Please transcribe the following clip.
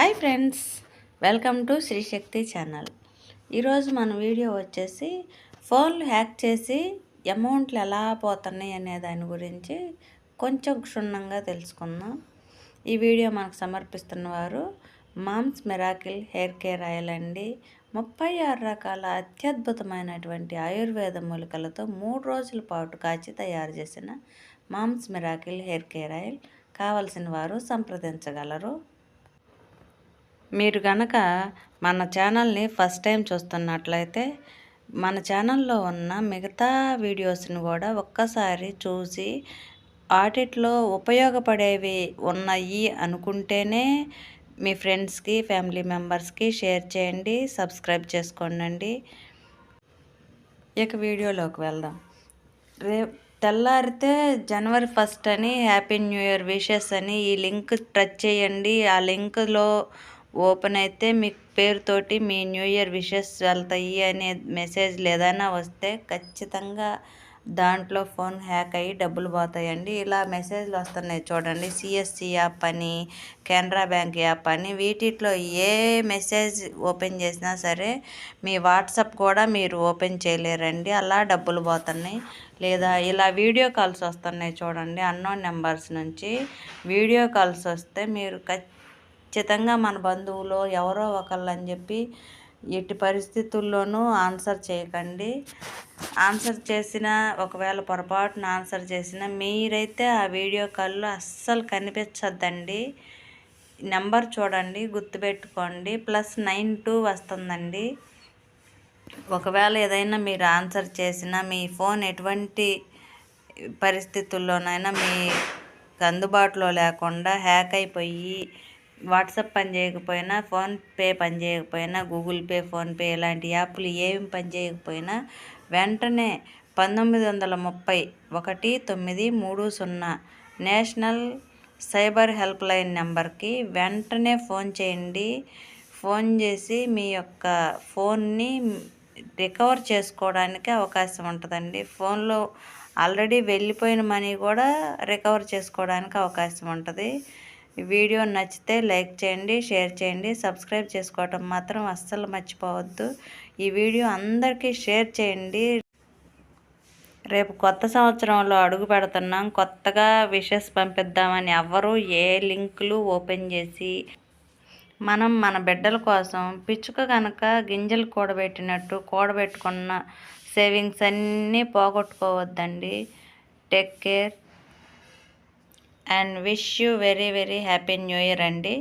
Hi friends welcome to Srishakti channel. ఈరోజు మన video వచ్చేసి ఫోన్లు హ్యాక్ చేసి అమౌంట్లు ఎలా పోతున్నాయి అనే దాని గురించి కొంచెం క్షుణ్ణంగా తెలుసుకుందాం. ఈ వీడియో మనకు సమర్పిస్తున్న వారు mom's miracle hair care oil అండి. ముప్పై ఆరు రకాల అత్యద్భుతమైనటువంటి ఆయుర్వేద మూలికలతో మూడు రోజుల పాటు కాచి తయారు చేసిన mom's miracle hair care oil కావలసిన వారు సంప్రదించగలరు. మీరు గనక మన ఛానల్ని ఫస్ట్ టైం చూస్తున్నట్లయితే మన ఛానల్లో ఉన్న మిగతా వీడియోస్ని కూడా ఒక్కసారి చూసి వాటిట్లో ఉపయోగపడేవి ఉన్నాయి అనుకుంటేనే మీ ఫ్రెండ్స్కి ఫ్యామిలీ మెంబర్స్కి షేర్ చేయండి సబ్స్క్రైబ్ చేసుకోండి ఇక వీడియోలోకి వెళ్దాం. రే తెల్లారితే జనవరి ఫస్ట్ అని హ్యాపీ న్యూ ఇయర్ విషెస్ అని ఈ లింక్ టచ్ చేయండి. ఆ లింక్లో ఓపెన్ అయితే మీ పేరుతోటి మీ న్యూ ఇయర్ విషెస్ వెళ్తాయి అనే మెసేజ్ ఏదైనా వస్తే ఖచ్చితంగా దాంట్లో ఫోన్ హ్యాక్ అయ్యి డబ్బులు పోతాయండి. ఇలా మెసేజ్లు వస్తున్నాయి చూడండి. సిఎస్సి యాప్ అని కెనరా బ్యాంక్ యాప్ అని వీటిలో ఏ మెసేజ్ ఓపెన్ చేసినా సరే మీ వాట్సాప్ కూడా మీరు ఓపెన్ చేయలేరండి. అలా డబ్బులు పోతున్నాయి. లేదా ఇలా వీడియో కాల్స్ వస్తున్నాయి చూడండి. అన్నోన్ నెంబర్స్ నుంచి వీడియో కాల్స్ వస్తే మీరు ఖచ్చితంగా ఖచ్చితంగా మన బంధువులు ఎవరో ఒకళ్ళు అని చెప్పి ఎట్టి పరిస్థితుల్లోనూ ఆన్సర్ చేయకండి. ఆన్సర్ చేసిన ఒకవేళ పొరపాటున ఆన్సర్ చేసిన మీరైతే ఆ వీడియో కాల్లో అస్సలు కనిపించద్దండి. నెంబర్ చూడండి గుర్తుపెట్టుకోండి. ప్లస్ నైన్ టూ వస్తుందండి. ఒకవేళ ఏదైనా మీరు ఆన్సర్ చేసినా మీ ఫోన్ ఎటువంటి పరిస్థితుల్లోనైనా మీ అందుబాటులో లేకుండా హ్యాక్ అయిపోయి వాట్సాప్ పని చేయకపోయినా ఫోన్పే పని చేయకపోయినా గూగుల్ పే ఫోన్పే ఇలాంటి యాప్లు ఏమి పని చేయకపోయినా వెంటనే పంతొమ్మిది వందల ముప్పై ఒకటి తొమ్మిది మూడు సున్నా నేషనల్ సైబర్ హెల్ప్ లైన్ నెంబర్కి వెంటనే ఫోన్ చేయండి. ఫోన్ చేసి మీ యొక్క ఫోన్ని రికవర్ చేసుకోవడానికి అవకాశం ఉంటుందండి. ఫోన్లో ఆల్రెడీ వెళ్ళిపోయిన మనీ కూడా రికవర్ చేసుకోవడానికి అవకాశం ఉంటుంది. వీడియో నచ్చితే లైక్ చేయండి షేర్ చేయండి. సబ్స్క్రైబ్ చేసుకోవటం మాత్రం అస్సలు మర్చిపోవద్దు. ఈ వీడియో అందరికీ షేర్ చేయండి. రేపు కొత్త సంవత్సరంలో అడుగు పెడుతున్నాం. కొత్తగా విషెస్ పంపిద్దామని ఎవ్వరూ ఏ లింకులు ఓపెన్ చేసి మనం మన బిడ్డల కోసం పిచ్చుక కనుక గింజలు కూడబెట్టినట్టు కూడబెట్టుకున్న సేవింగ్స్ అన్నీ పోగొట్టుకోవద్దండి. Take care. And wish you very very happy new year అండి.